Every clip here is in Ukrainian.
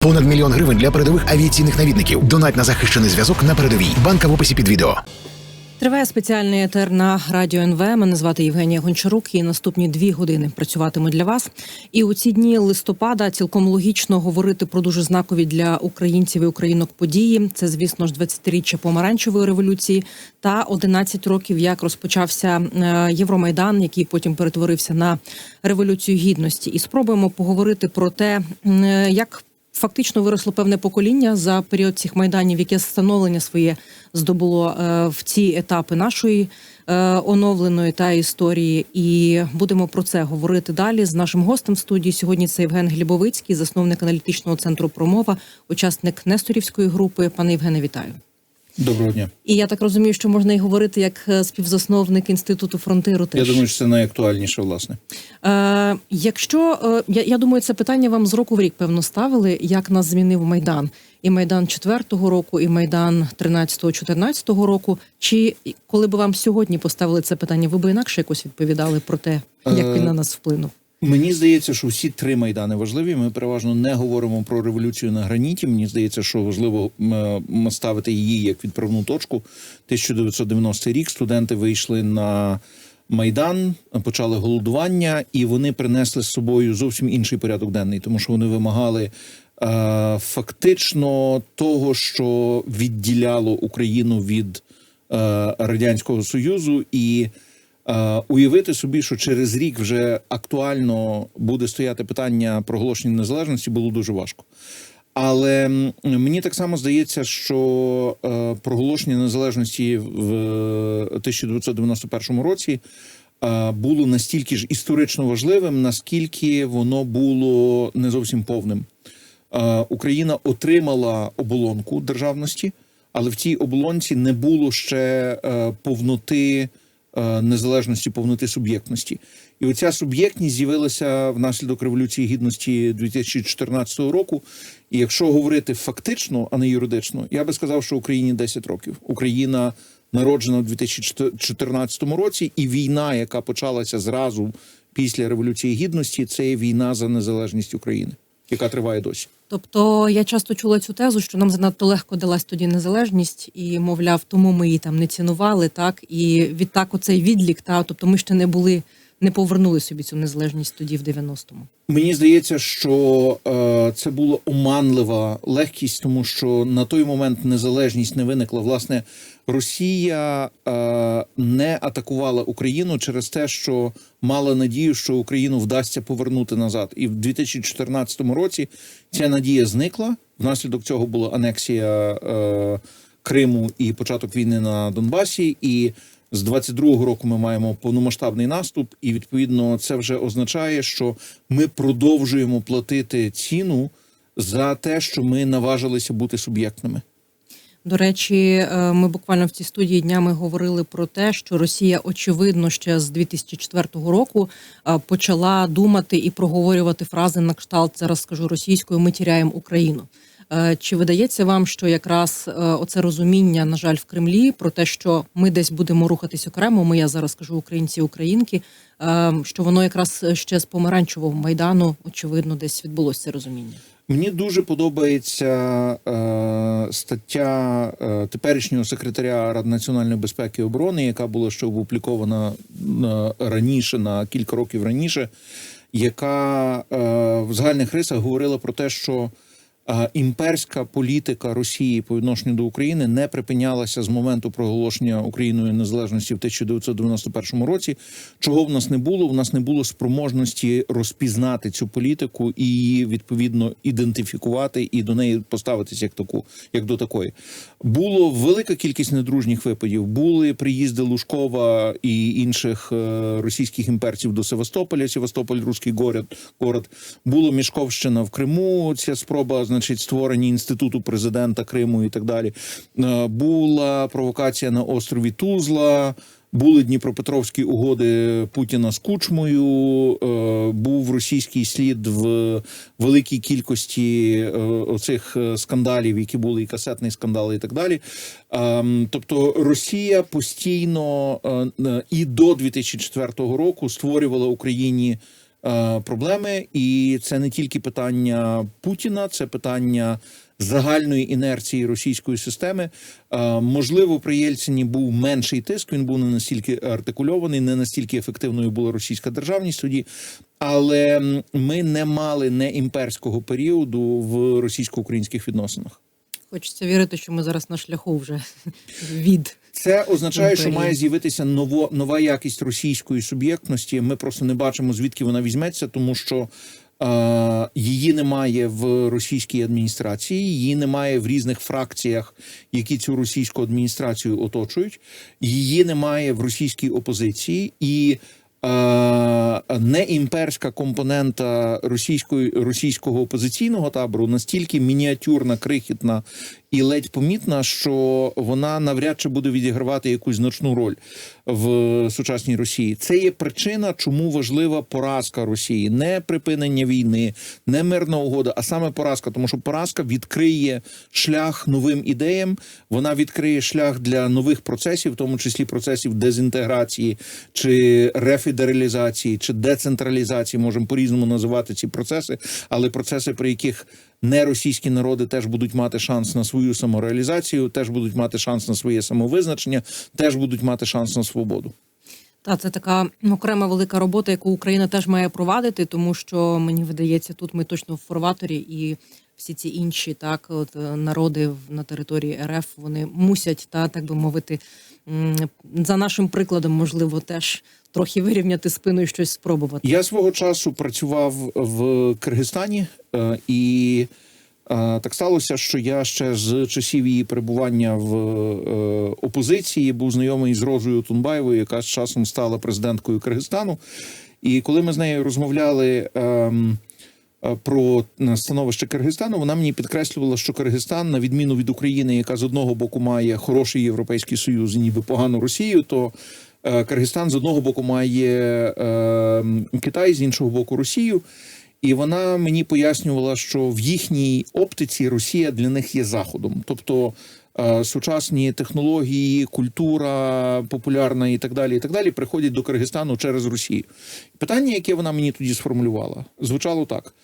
Понад мільйон гривень для передових авіаційних навідників. Донать на захищений зв'язок на передовій. Банка в описі під відео. Триває спеціальний етер на радіо НВ. Мене звати Євгенія Гончарук. І наступні дві години працюватиму для вас. І у ці дні листопада цілком логічно говорити про дуже знакові для українців і українок події. Це, звісно ж, 20-річчя помаранчевої революції та 11 років, як розпочався е, Євромайдан, який потім перетворився на революцію гідності. І спробуємо поговорити про те, е, як Фактично виросло певне покоління за період цих майданів, яке становлення своє здобуло е, в ці етапи нашої е, оновленої та історії. І будемо про це говорити далі з нашим гостем студії. Сьогодні це Євген Глібовицький, засновник аналітичного центру Промова, учасник Несторівської групи. Пане Євгене, вітаю. Доброго дня. І я так розумію, що можна і говорити як е, співзасновник інституту фронтиру. Теж. Я думаю, що це найактуальніше, власне. Е, якщо е, я, я думаю, це питання вам з року в рік певно ставили, як нас змінив майдан, і майдан 4-го року, і майдан 13-14 року. Чи коли б вам сьогодні поставили це питання, ви б інакше якось відповідали про те, як Е, він на нас вплинув? Мені здається, що всі три майдани важливі. Ми переважно не говоримо про революцію на граніті. Мені здається, що важливо ставити її як відправну точку. 1990 рік студенти вийшли на майдан, почали голодування, і вони принесли з собою зовсім інший порядок денний, тому що вони вимагали. е, Фактично того, що відділяло Україну від е, радянського союзу, і уявити собі, що через рік вже актуально буде стояти питання проголошення незалежності, було дуже важко. Але мені так само здається, що е, проголошення незалежності в е, 1991 році е, було настільки ж історично важливим, наскільки воно було не зовсім повним. Е, Україна отримала оболонку державності, але в цій оболонці не було ще е, повноти е, незалежності, повноти суб'єктності. І оця суб'єктність з'явилася внаслідок революції гідності 2014 року. І якщо говорити фактично, а не юридично, я би сказав, що Україні 10 років. Україна народжена у 2014 році, і війна, яка почалася зразу після революції гідності, це є війна за незалежність України, яка триває досі. Тобто я часто чула цю тезу, що нам занадто легко далась тоді незалежність, і мовляв, тому ми її там не цінували, так і відтак оцей відлік, та тобто ми ще не були, не повернули собі цю незалежність тоді в 90-му. Мені здається, що е, це була оманлива легкість, тому що на той момент незалежність не виникла. Власне, Росія е, не атакувала Україну через те, що мала надію, що Україну вдасться повернути назад. І в 2014 році ця надія зникла. Внаслідок цього була анексія е, Криму і початок війни на Донбасі. І з 22-го року ми маємо повномасштабний наступ, і відповідно це вже означає, що ми продовжуємо платити ціну за те, що ми наважилися бути суб'єктними. До речі, е, ми буквально в цій студії днями говорили про те, що Росія, очевидно, ще з 2004 року е, почала думати і проговорювати фрази на кшталт зараз скажу російською Ми тіряємо Україну. Е, Чи видається вам, що якраз е, оце розуміння, на жаль, в Кремлі про те, що ми десь будемо рухатись окремо? Ми я зараз кажу українці, українки, е, що воно якраз ще з помаранчевого майдану, очевидно, десь відбулося це розуміння. Мені дуже подобається е, стаття е, теперішнього секретаря Ради національної безпеки і оборони, яка була ще опублікована е, раніше на кілька років раніше, яка е, в загальних рисах говорила про те, що імперська політика Росії по відношенню до України не припинялася з моменту проголошення Україною незалежності в 1991 році. Чого в нас не було? В нас не було спроможності розпізнати цю політику і її відповідно ідентифікувати і до неї поставитися як таку, як до такої. Було велика кількість недружніх випадів. Були приїзди Лужкова і інших е, російських імперців до Севастополя. Севастополь, руський город. Було Мішковщина в Криму. Ця спроба, значить, створення інституту президента Криму і так далі. Е, Була провокація на острові Тузла. Були Дніпропетровські угоди Путіна з Кучмою. е, Був російський слід в великій кількості е, оцих скандалів, які були і касетний скандал, і так далі. Ем, Тобто Росія постійно і до 2004 року створювала Україні проблеми, і це не тільки питання Путіна, це питання загальної інерції російської системи. Е, можливо, при Єльцині був менший тиск. Він був не настільки артикульований, не настільки ефективною була російська державність тоді. Але ми не мали не імперського періоду в російсько-українських відносинах. Хочеться вірити, що ми зараз на шляху вже від Це означає, що має з'явитися ново, нова якість російської суб'єктності. Ми просто не бачимо, звідки вона візьметься, тому що е, її немає в російській адміністрації, її немає в різних фракціях, які цю російську адміністрацію оточують. Її немає в російській опозиції і. е, Не імперська компонента російської російського опозиційного табору настільки мініатюрна, крихітна і ледь помітна, що вона навряд чи буде відігравати якусь значну роль в сучасній Росії. Це є причина, чому важлива поразка Росії, не припинення війни, не мирна угода, а саме поразка, тому що поразка відкриє шлях новим ідеям. Вона відкриє шлях для нових процесів, в тому числі процесів дезінтеграції чи рефедералізації, чи децентралізації. Можемо по-різному називати ці процеси, але процеси, при яких не російські народи теж будуть мати шанс на свою самореалізацію, теж будуть мати шанс на своє самовизначення, теж будуть мати шанс на свободу. Та це така окрема велика робота, яку Україна теж має провадити, тому що мені видається, тут ми точно в форваторі, і всі ці інші так, от е, народи на території РФ вони мусять, та так би мовити, за нашим прикладом, можливо, теж трохи вирівняти спину і щось спробувати. Я свого часу працював в Киргизстані, е, і е, так сталося, що я ще з часів її перебування в е, опозиції був знайомий з Розою Тунбаєвою, яка з часом стала президенткою Киргизстану. І коли ми з нею розмовляли. ем, Про е, становище Киргизстану вона мені підкреслювала, що Киргизстан, на відміну від України, яка з одного боку має хороший європейський союз, і ніби погану Росію, то е, Киргизстан з одного боку має е, Китай, з іншого боку Росію. І вона мені пояснювала, що в їхній оптиці Росія для них є заходом, тобто е, сучасні технології, культура популярна і так далі, і так далі, приходять до Киргизстану через Росію. Питання, яке вона мені тоді сформулювала, звучало так: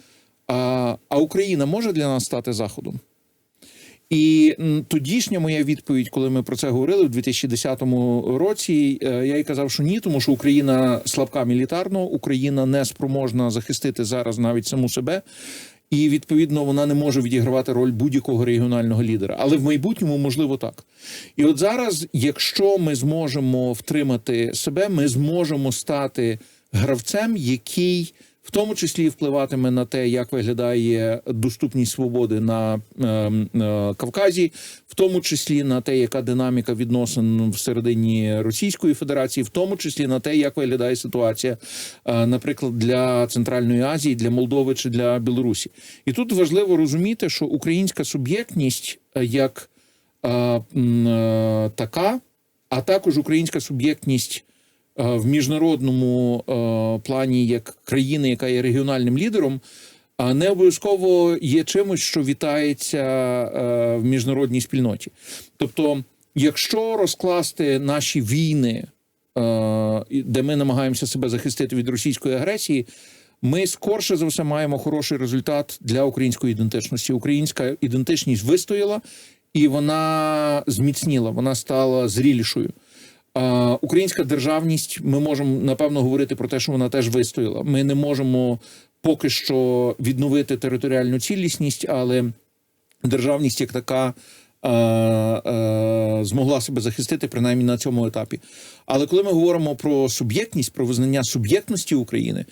а, а Україна може для нас стати заходом? І тодішня моя відповідь, коли ми про це говорили в 2010 році, е, я їй казав, що ні, тому що Україна слабка мілітарно, Україна не спроможна захистити зараз навіть саму себе. І відповідно вона не може відігравати роль будь-якого регіонального лідера. Але в майбутньому можливо так. І от зараз, якщо ми зможемо втримати себе, ми зможемо стати гравцем, який в тому числі впливатиме на те, як виглядає доступність свободи на е, е, Кавказі, в тому числі на те, яка динаміка відносин всередині Російської Федерації, в тому числі на те, як виглядає ситуація, е, наприклад, для Центральної Азії, для Молдови чи для Білорусі. І тут важливо розуміти, що українська суб'єктність е, як е, е, така, а також українська суб'єктність в міжнародному е, плані як країни, яка є регіональним лідером, не обов'язково є чимось, що вітається е, в міжнародній спільноті. Тобто, якщо розкласти наші війни, е, де ми намагаємося себе захистити від російської агресії. Ми скорше за все маємо хороший результат для української ідентичності. Українська ідентичність вистояла і вона зміцніла, вона стала зрілішою. Українська державність, ми можемо напевно говорити про те, що вона теж вистояла. Ми не можемо поки що відновити територіальну цілісність, але державність як така змогла себе захистити, принаймні на цьому етапі. Але коли ми говоримо про суб'єктність, про визнання суб'єктності України,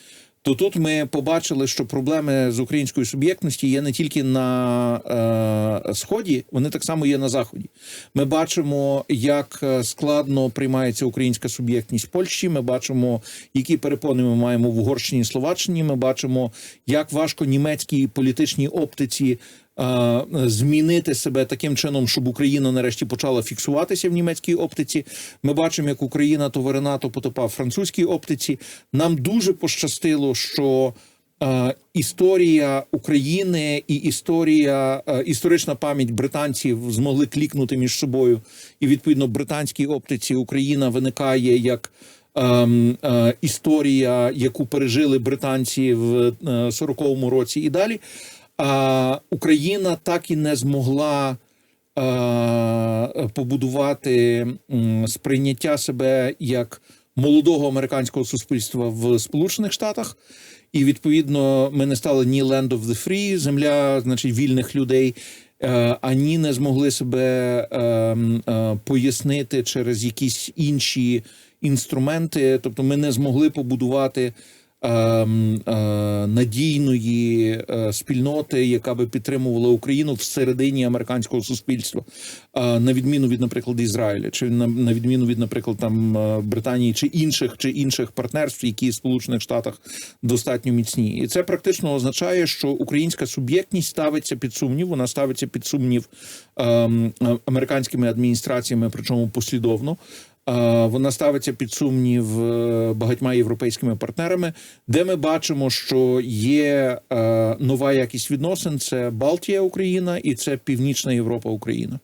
то тут ми побачили, що проблеми з українською суб'єктністю є не тільки на е, сході, вони так само є на заході. Ми бачимо, як е, складно приймається українська суб'єктність в Польщі. Ми бачимо, які перепони ми маємо в Угорщині, Словаччині. Ми бачимо, як важко німецькій політичній оптиці. Е, Змінити себе таким чином, щоб Україна нарешті почала фіксуватися в німецькій оптиці. Ми бачимо, як Україна то Веренато потопав французькій оптиці. Нам дуже пощастило, що е, історія України і історія, е, історична пам'ять британців змогли клікнути між собою, і відповідно британській оптиці Україна виникає як ем, історія, яку пережили британці в е, 40-му році і далі. А Україна так і не змогла побудувати сприйняття себе як молодого американського суспільства в Сполучених Штатах. І відповідно ми не стали ні land of the free, земля, значить, вільних людей, е, ані не змогли себе е, е, пояснити через якісь інші інструменти. Тобто, ми не змогли побудувати надійної е, спільноти, яка би підтримувала Україну всередині американського суспільства, е, на відміну від, наприклад, Ізраїля, чи на, відміну від, наприклад, там е, Британії чи інших чи інших партнерств, які в Сполучених Штатах достатньо міцні, і це практично означає, що українська суб'єктність ставиться під сумнів. Вона ставиться під сумнів ем, е, американськими адміністраціями, причому послідовно. Вона ставиться під сумнів е, багатьма європейськими партнерами, де ми бачимо, що є е, нова якість відносин: це Балтія, Україна і це Північна Європа, Україна.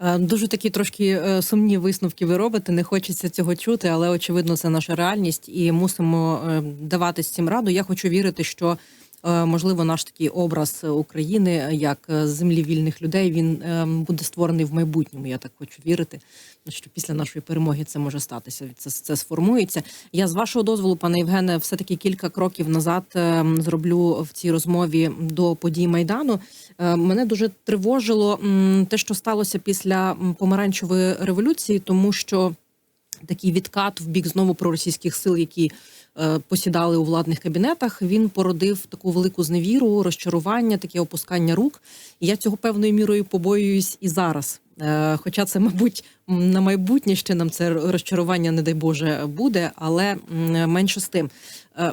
Е, Дуже такі трошки сумні висновки ви робите. Не хочеться цього чути, але очевидно, це наша реальність, і мусимо давати з цим раду. Я хочу вірити, що можливо наш такий образ України як е, землі вільних людей він е, буде створений в майбутньому. Я так хочу вірити, що після нашої перемоги це може статися. Це, це сформується. Я з вашого дозволу, пане Євгене, все таки кілька кроків назад е, зроблю в цій розмові до подій майдану. Е, Мене дуже тривожило те, що сталося після помаранчевої революції, тому що такий відкат в бік знову проросійських сил, які е, посідали у владних кабінетах, він породив таку велику зневіру, розчарування, таке опускання рук. Я цього певною мірою побоююсь і зараз. Е, Хоча це, мабуть, на майбутнє ще нам це розчарування, не дай Боже, буде, але менше з тим. Е,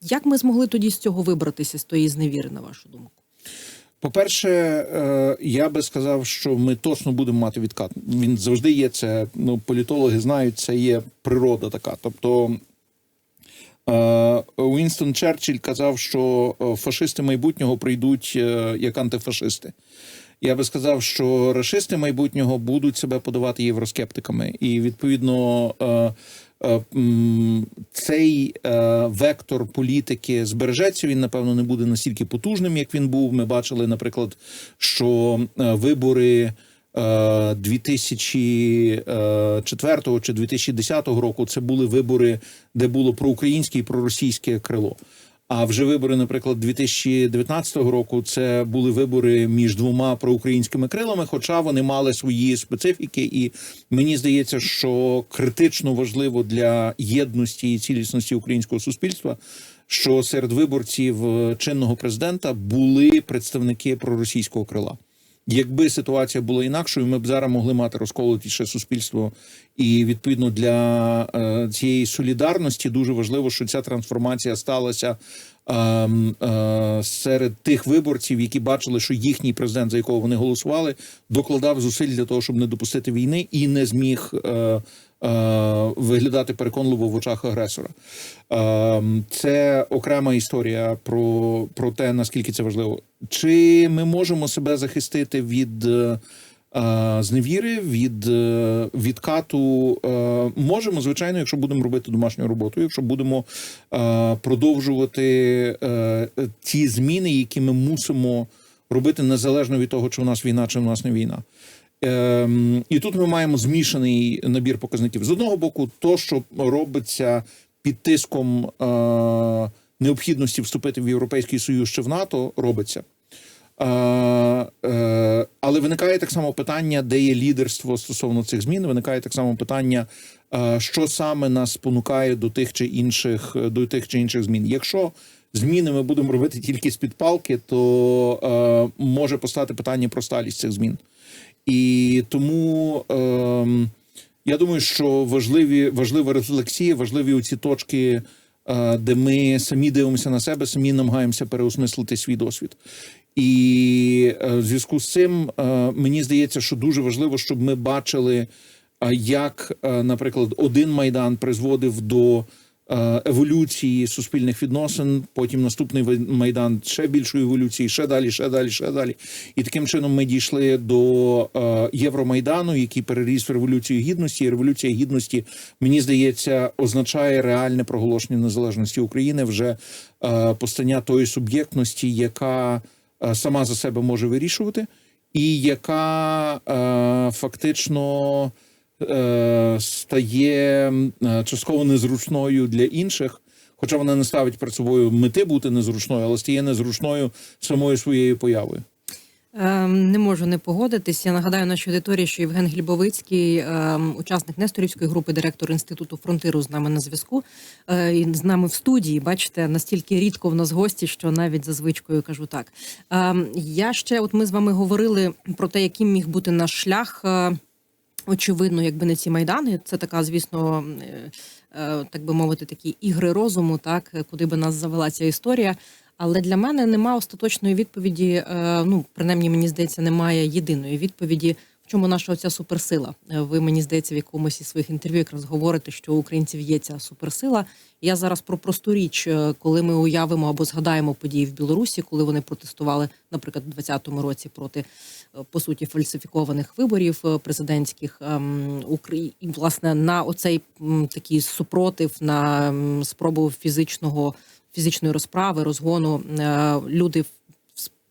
Як ми змогли тоді з цього вибратися, з тої зневіри, на вашу думку? По-перше, е, я би сказав, що ми точно будемо мати відкат. Він завжди є. Це ну політологи знають, це є природа така. Тобто е, Уінстон Черчилль казав, що е, фашисти майбутнього прийдуть як антифашисти. Я би сказав, що рашисти майбутнього будуть себе подавати євроскептиками, і відповідно. Е, Цей е, вектор політики збережеться. Він напевно не буде настільки потужним, як він був. Ми бачили, наприклад, що е, вибори е, 2004 чи 2010 року це були вибори, де було проукраїнське і проросійське крило. А вже вибори, наприклад, 2019 року, це були вибори між двома проукраїнськими крилами, хоча вони мали свої специфіки, і мені здається, що критично важливо для єдності і цілісності українського суспільства, що серед виборців е, чинного президента були представники проросійського крила. Якби ситуація була інакшою, ми б зараз могли мати розколотіше суспільство, і відповідно для е, цієї солідарності дуже важливо, що ця трансформація сталася серед тих виборців, які бачили, що їхній президент, за якого вони голосували, докладав зусиль для того, щоб не допустити війни, і не зміг. Е, е, Виглядати переконливо в очах агресора, Ем, це окрема історія про, про те, наскільки це важливо. Чи ми можемо себе захистити від е, е, зневіри, від е, відкату? Е, можемо, звичайно, якщо будемо робити домашню роботу, якщо будемо е, продовжувати е, ті зміни, які ми мусимо робити незалежно від того, чи у нас війна, чи у нас не війна. Ем, і тут ми маємо змішаний набір показників. З одного боку, то, що робиться під тиском е, необхідності вступити в Європейський Союз чи в НАТО, робиться. Е, е, але виникає так само питання, де є лідерство стосовно цих змін. Виникає так само питання, е, що саме нас спонукає до тих чи інших до тих чи інших змін. Якщо зміни ми будемо робити тільки з під палки, то е, може постати питання про сталість цих змін. І тому ем, я думаю, що важливі важлива рефлексія, важливі оці точки, е, де ми самі дивимося на себе, самі намагаємося переосмислити свій досвід. І е, в зв'язку з цим е, мені здається, що дуже важливо, щоб ми бачили, е, як, наприклад, один майдан призводив до еволюції суспільних відносин. Потім наступний майдан ще більшої еволюції, ще далі, ще далі, ще далі. І таким чином ми дійшли до Євромайдану, який переріс в революцію гідності. І революція гідності, мені здається, означає реальне проголошення незалежності України вже постання тої суб'єктності, яка сама за себе може вирішувати, і яка е, фактично е, стає е, частково незручною для інших. Хоча вона не ставить перед собою мети бути незручною, але стає незручною самою своєю появою. Ем, Не можу не погодитись. Я нагадаю нашій аудиторії, що Євген Глібовицький, ем, учасник Несторівської групи, директор інституту фронтиру, з нами на зв'язку. Е, І з нами в студії. Бачите, настільки рідко в нас гості, що навіть за звичкою кажу так. Ем, Я ще, от ми з вами говорили про те, яким міг бути наш шлях. Е, Очевидно, якби не ці майдани, це така, звісно, е, так би мовити, такі ігри розуму, так куди би нас завела ця історія. Але для мене нема остаточної відповіді. е, Ну, принаймні, мені здається, немає єдиної відповіді. В чому наша оця суперсила? Е, Ви мені здається, в якомусь із своїх інтерв'ю якраз говорите, що у українців є ця суперсила. Я зараз про просту річ, е, коли ми уявимо або згадаємо події в Білорусі, коли вони протестували, наприклад, у 2020 році проти по суті фальсифікованих виборів президентських ем, і власне на оцей такий супротив на спробу фізичного фізичної розправи, розгону е, люди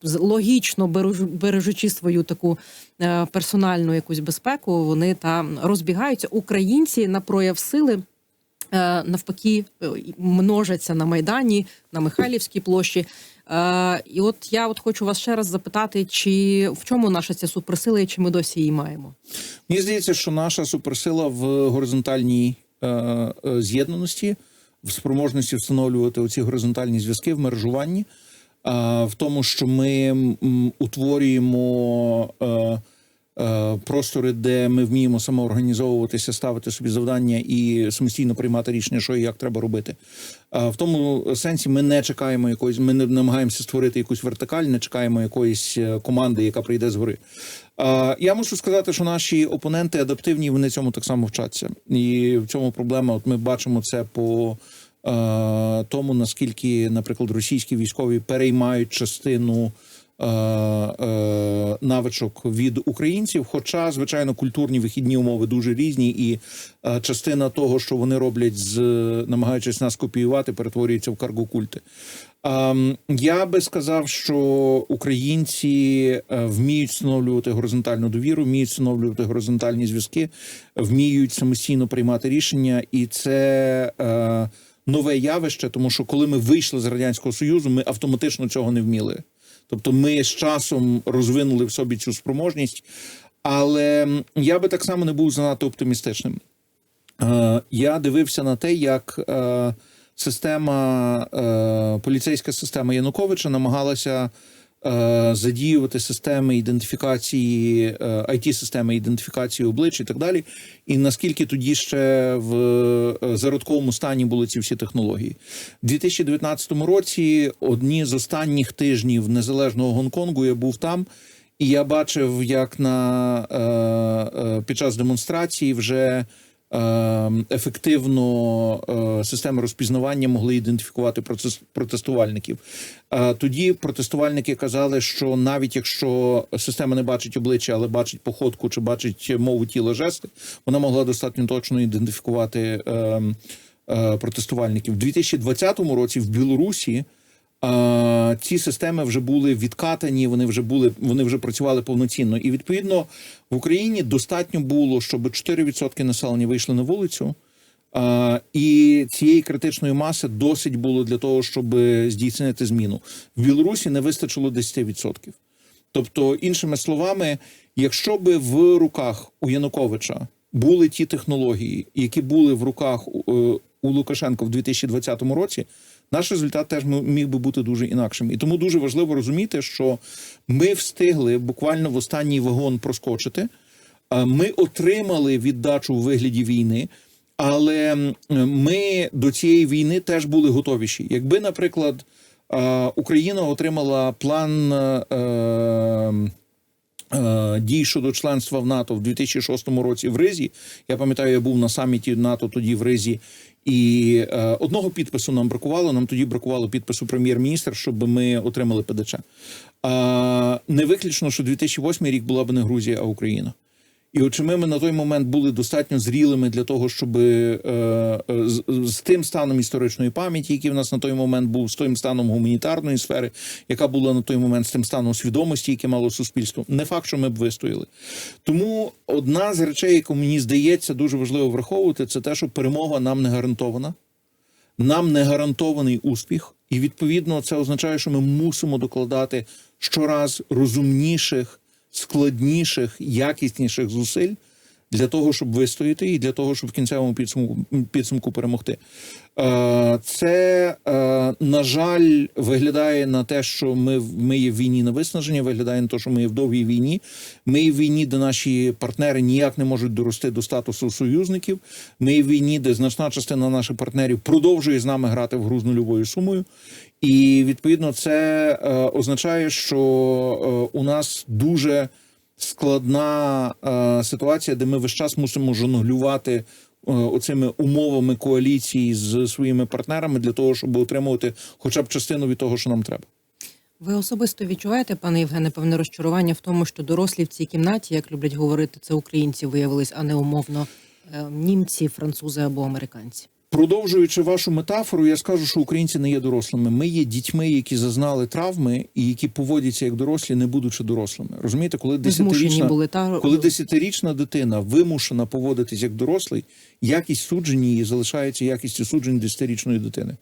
логічно бережу- бережучи свою таку е, персональну якусь безпеку, вони там розбігаються. Українці на прояв сили. е, Навпаки, множаться на майдані, на Михайлівській площі. І от я от хочу вас ще раз запитати, чи в чому наша ця суперсила, і чи ми досі її маємо? Мені здається, що наша суперсила в горизонтальній е, е, з'єднаності, в спроможності встановлювати оці горизонтальні зв'язки в мережуванні, е, в тому, що ми утворюємо. Е, е, Простори, де ми вміємо самоорганізовуватися, ставити собі завдання і самостійно приймати рішення, що і як треба робити. В тому сенсі ми не чекаємо якоїсь, ми не намагаємося створити якусь вертикаль, не чекаємо якоїсь команди, яка прийде згори. Я мушу сказати, що наші опоненти адаптивні, вони цьому так само вчаться. І в цьому проблема. От ми бачимо це по тому, наскільки, наприклад, російські військові переймають частину. Е, е, Навичок від українців, хоча звичайно культурні вихідні умови дуже різні, і е, частина того, що вони роблять, з намагаючись нас копіювати, перетворюється в каргокульти. Ем, Я би сказав, що українці вміють встановлювати горизонтальну довіру, вміють встановлювати горизонтальні зв'язки, вміють самостійно приймати рішення, і це нове явище, тому що коли ми вийшли з радянського союзу, ми автоматично цього не вміли. Тобто, ми з часом розвинули в собі цю спроможність, але я би так само не був занадто оптимістичним. Е, Я дивився на те, як е, система, е, поліцейська система Януковича намагалася задіювати системи ідентифікації, е, it системи ідентифікації облич і так далі. І наскільки тоді ще в е, зародковому стані були ці всі технології. У 2019 році одні з останніх тижнів незалежного Гонконгу я був там. І я бачив, як на е, е, під час демонстрації вже е, ефективно е, системи розпізнавання могли ідентифікувати протестувальників. Е, тоді протестувальники казали, що навіть якщо система не бачить обличчя, але бачить походку чи бачить мову тіла жести, вона могла достатньо точно ідентифікувати е, е, протестувальників. У 2020 році в Білорусі. Ці системи вже були відкатані, вони вже були, вони вже працювали повноцінно. І відповідно в Україні достатньо було, щоб 4% населення вийшли на вулицю. І цієї критичної маси досить було для того, щоб здійснити зміну. В Білорусі не вистачило 10%. Тобто, іншими словами, якщо би в руках у Януковича були ті технології, які були в руках у, е, Лукашенка в 2020 році, наш результат теж міг би бути дуже інакшим. І тому дуже важливо розуміти, що ми встигли буквально в останній вагон проскочити. Ми отримали віддачу у вигляді війни, але ми до цієї війни теж були готовіші. Якби, наприклад, Україна отримала план. Е, дій щодо членства в НАТО в 2006 році в Ризі. Я пам'ятаю, я був на саміті НАТО тоді в Ризі. І е, одного підпису нам бракувало. Нам тоді бракувало підпису прем'єр-міністра, щоб ми отримали ПДЧ. Е, не виключно, що 2008 рік була б не Грузія, а Україна. І от ми на той момент були достатньо зрілими для того, щоб е, е, з, з тим станом історичної пам'яті, який в нас на той момент був, з тим станом гуманітарної сфери, яка була на той момент з тим станом свідомості, яке мало суспільство, не факт, що ми б вистояли. Тому одна з речей, яку мені здається дуже важливо враховувати, це те, що перемога нам не гарантована нам не гарантований успіх, і відповідно це означає, що ми мусимо докладати щораз розумніших, складніших, якісніших зусиль для того, щоб вистояти, і для того, щоб в кінцевому підсумку, підсумку перемогти. Е, Це, е, на жаль, виглядає на те, що ми, ми є в війні на виснаження, виглядає на те, що ми є в довгій війні. Ми є в війні, де наші партнери ніяк не можуть дорости до статусу союзників. Ми є в війні, де значна частина наших партнерів продовжує з нами грати в гру з сумою. І відповідно це е, означає, що е, у нас дуже складна е, ситуація, де ми весь час мусимо жонглювати оцими умовами коаліції з своїми партнерами для того, щоб отримувати хоча б частину від того, що нам треба. Ви особисто відчуваєте, пане Євгене, певне розчарування в тому, що дорослі в цій кімнаті, як люблять говорити, це українці виявились, а не умовно німці, французи або американці. Продовжуючи вашу метафору, я скажу, що українці не є дорослими. Ми є дітьми, які зазнали травми і які поводяться як дорослі, не будучи дорослими. Розумієте, коли десятирічна були та Коли десятирічна дитина вимушена поводитись як дорослий, якість суджень її залишається якістю суджень десятирічної дитини.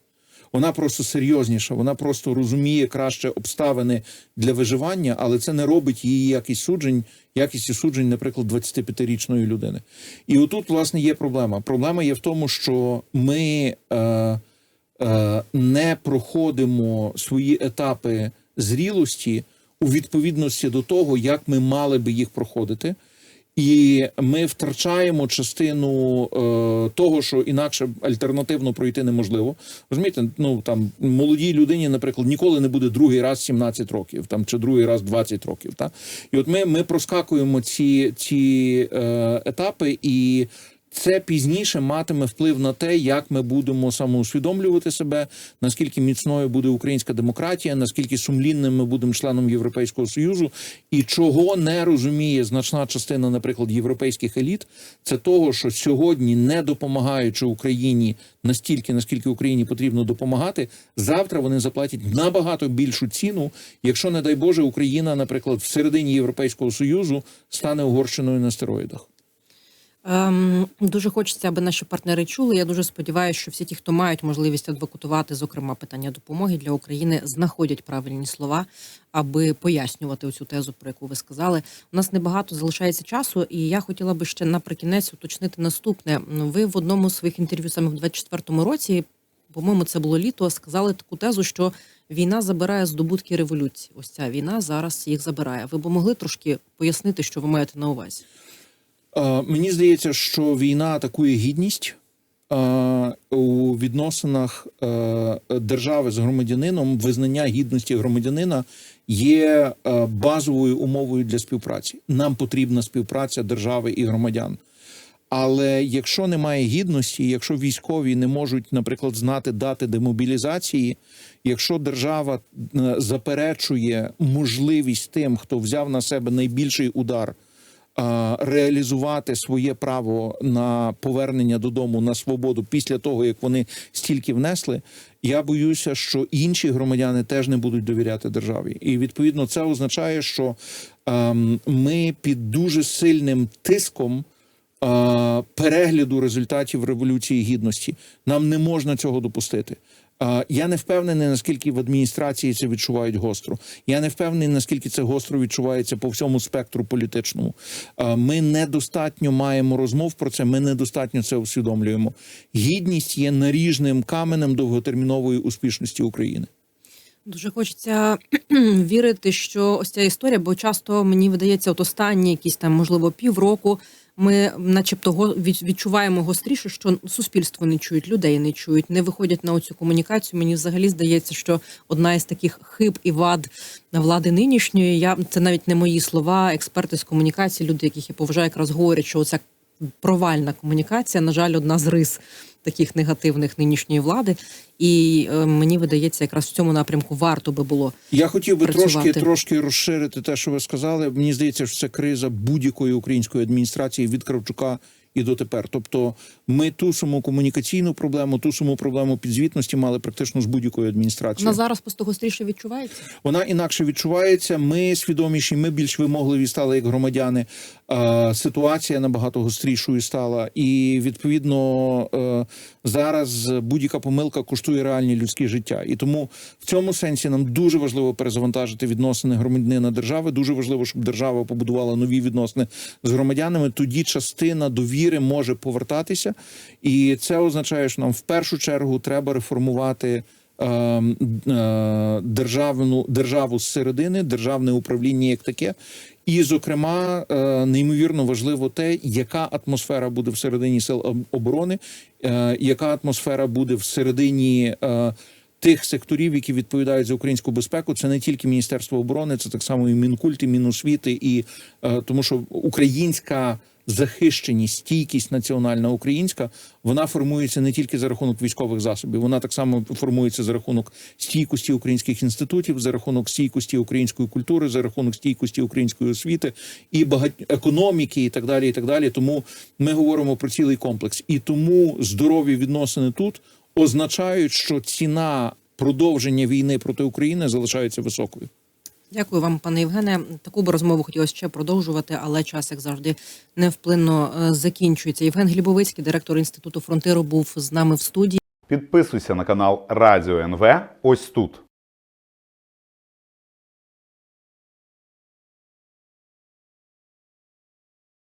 Вона просто серйозніша, вона просто розуміє краще обставини для виживання, але це не робить її якість суджень, якістю суджень, наприклад, 25-річної людини. І отут, власне, є проблема. Проблема є в тому, що ми е, е, не проходимо свої етапи зрілості у відповідності до того, як ми мали би їх проходити. І ми втрачаємо частину е, того, що інакше альтернативно пройти неможливо. Розумієте, ну там молодій людині, наприклад, ніколи не буде другий раз 17 років, там чи другий раз 20 років. Та і от ми, ми проскакуємо ці, ці е, етапи, і це пізніше матиме вплив на те, як ми будемо самоусвідомлювати себе, наскільки міцною буде українська демократія, наскільки сумлінним ми будемо членом Європейського союзу, і чого не розуміє значна частина, наприклад, європейських еліт, це того, що сьогодні, не допомагаючи Україні настільки, наскільки Україні потрібно допомагати, завтра вони заплатять набагато більшу ціну, якщо, не дай Боже, Україна, наприклад, в середині Європейського союзу стане угорщиною на стероїдах. Ем, дуже хочеться, аби наші партнери чули. Я дуже сподіваюся, що всі ті, хто мають можливість адвокатувати, зокрема питання допомоги для України, знаходять правильні слова, аби пояснювати оцю тезу, про яку ви сказали. У нас небагато залишається часу, і я хотіла би ще наприкінець уточнити наступне. Ви в одному з своїх інтерв'ю саме в 24-му році, по-моєму, це було літо, сказали таку тезу, що війна забирає здобутки революції. Ось ця війна зараз їх забирає. Ви б могли трошки пояснити, що ви маєте на увазі? Мені здається, що війна атакує гідність у відносинах держави з громадянином. Визнання гідності громадянина є базовою умовою для співпраці. Нам потрібна співпраця держави і громадян. Але якщо немає гідності, якщо військові не можуть, наприклад, знати дати демобілізації, якщо держава е, заперечує можливість тим, хто взяв на себе найбільший удар, реалізувати своє право на повернення додому на свободу після того, як вони стільки внесли, я боюся, що інші громадяни теж не будуть довіряти державі. І відповідно це означає, що ем, ми під дуже сильним тиском. е, Перегляду результатів революції гідності нам не можна цього допустити. Я не впевнений, наскільки в адміністрації це відчувають гостро. Я не впевнений, наскільки це гостро відчувається по всьому спектру політичному. Ми недостатньо маємо розмов про це. Ми недостатньо це усвідомлюємо. Гідність є наріжним каменем довготермінової успішності України. Дуже хочеться вірити, що ось ця історія, бо часто мені видається, от останні якісь там, можливо, півроку Ми, начебто, відчуваємо гостріше, що суспільство не чують, людей не чують, не виходять на оцю комунікацію. Мені взагалі здається, що одна із таких хиб і вад влади нинішньої. Я це навіть не мої слова, експерти з комунікації, люди, яких я поважаю, якраз говорять, що оця провальна комунікація, на жаль, одна з рис таких негативних нинішньої влади. І е, мені видається, якраз в цьому напрямку варто би було Я хотів би трошки, трошки розширити те, що ви сказали. Мені здається, що це криза будь-якої української адміністрації від Кравчука і дотепер. Тобто, ми ту саму комунікаційну проблему, ту саму проблему підзвітності мали практично з будь-якою адміністрацією. вона зараз просто гостріше відчувається. Вона інакше відчувається. Ми свідоміші, ми більш вимогливі стали як громадяни. Ситуація набагато гострішою стала, і відповідно е, зараз будь-яка помилка коштує реальні людські життя. І тому в цьому сенсі нам дуже важливо перезавантажити відносини громадянина держави. Дуже важливо, щоб держава побудувала нові відносини з громадянами. Тоді частина довіри може повертатися, і це означає, що нам в першу чергу треба реформувати е, е, державну державу зсередини, державне управління як таке. І, зокрема, е, неймовірно важливо те, яка атмосфера буде всередині сил оборони, е, яка атмосфера буде всередині. е, Тих секторів, які відповідають за українську безпеку, це не тільки Міністерство оборони, це так само і Мінкульт, і Міносвіти, і тому, що українська захищеність, стійкість національна українська, вона формується не тільки за рахунок військових засобів, вона так само формується за рахунок стійкості українських інститутів, за рахунок стійкості української культури, за рахунок стійкості української освіти і багать економіки, і так далі. І так далі. Тому ми говоримо про цілий комплекс. І тому здорові відносини тут означають, що ціна продовження війни проти України залишається високою. Дякую вам, пане Євгене. Таку б розмову хотілося ще продовжувати, але час, як завжди, невплинно е, закінчується. Євген Глібовицький, директор інституту фронтиру, був з нами в студії. Підписуйся на канал Радіо НВ ось тут.